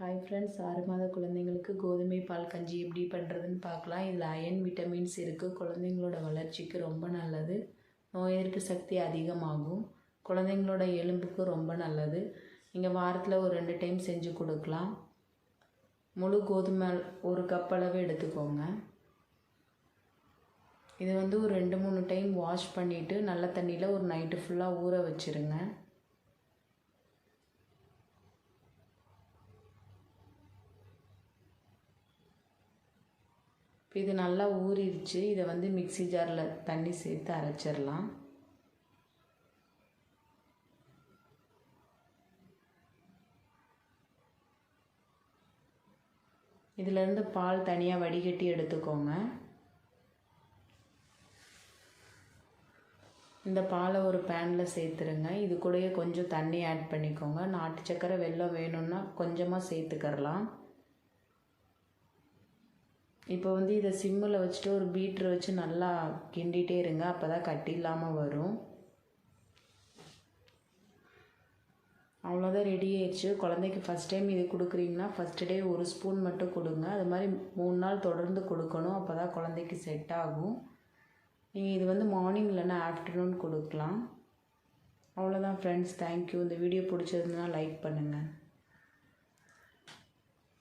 Hi friends ஆறு மாத குழந்தைங்களுக்கு கோதுமை பால் கஞ்சி எப்படி பண்ணுறதுன்னு பார்க்கலாம். இதில் அயன் விட்டமின்ஸ் இருக்குது குழந்தைங்களோட வளர்ச்சிக்கு ரொம்ப நல்லது. நோய் எதிர்ப்பு சக்தி அதிகமாகும். குழந்தைங்களோட எலும்புக்கு ரொம்ப நல்லது. நீங்கள் வாரத்தில் ஒரு ரெண்டு டைம் செஞ்சு கொடுக்கலாம். முழு கோதுமை ஒரு கப் அளவு எடுத்துக்கோங்க. இது வந்து ஒரு ரெண்டு மூணு டைம் வாஷ் பண்ணிவிட்டு நல்ல தண்ணியில் ஒரு நைட்டு ஃபுல்லாக ஊற வச்சுருங்க. இப்போ இது நல்லா ஊறிடுச்சு. இதை வந்து மிக்ஸி ஜாரில் தண்ணி சேர்த்து அரைச்சிடலாம். இதிலேருந்து பால் தனியாக வடிகட்டி எடுத்துக்கோங்க. இந்த பாலை ஒரு பேனில் சேர்த்துருங்க. இது கூடயே கொஞ்சம் தண்ணி ஆட் பண்ணிக்கோங்க. நாட்டு சக்கரை வெல்லம் வேணும்னா கொஞ்சமாக சேர்த்துக்கரலாம் இப்போ வந்து இதை சிம்மில் வச்சுட்டு ஒரு பீட்ரு வச்சு நல்லா கிண்டிகிட்டே இருங்க. அப்போ தான் கட்டி இல்லாமல் வரும். அவ்வளோதான் ரெடி ஆயிடுச்சு. குழந்தைக்கு ஃபஸ்ட் டைம் இது கொடுக்குறீங்கன்னா ஃபஸ்ட் டே ஒரு ஸ்பூன் மட்டும் கொடுங்க. அது மாதிரி மூணு நாள் தொடர்ந்து கொடுக்கணும். அப்போ தான் குழந்தைக்கு செட் ஆகும். நீங்கள் இது வந்து மார்னிங் இல்லைன்னா ஆஃப்டர்நூன் கொடுக்கலாம். அவ்வளோதான் ஃப்ரெண்ட்ஸ் தேங்க்யூ இந்த வீடியோ பிடிச்சதுன்னா லைக் பண்ணுங்கள்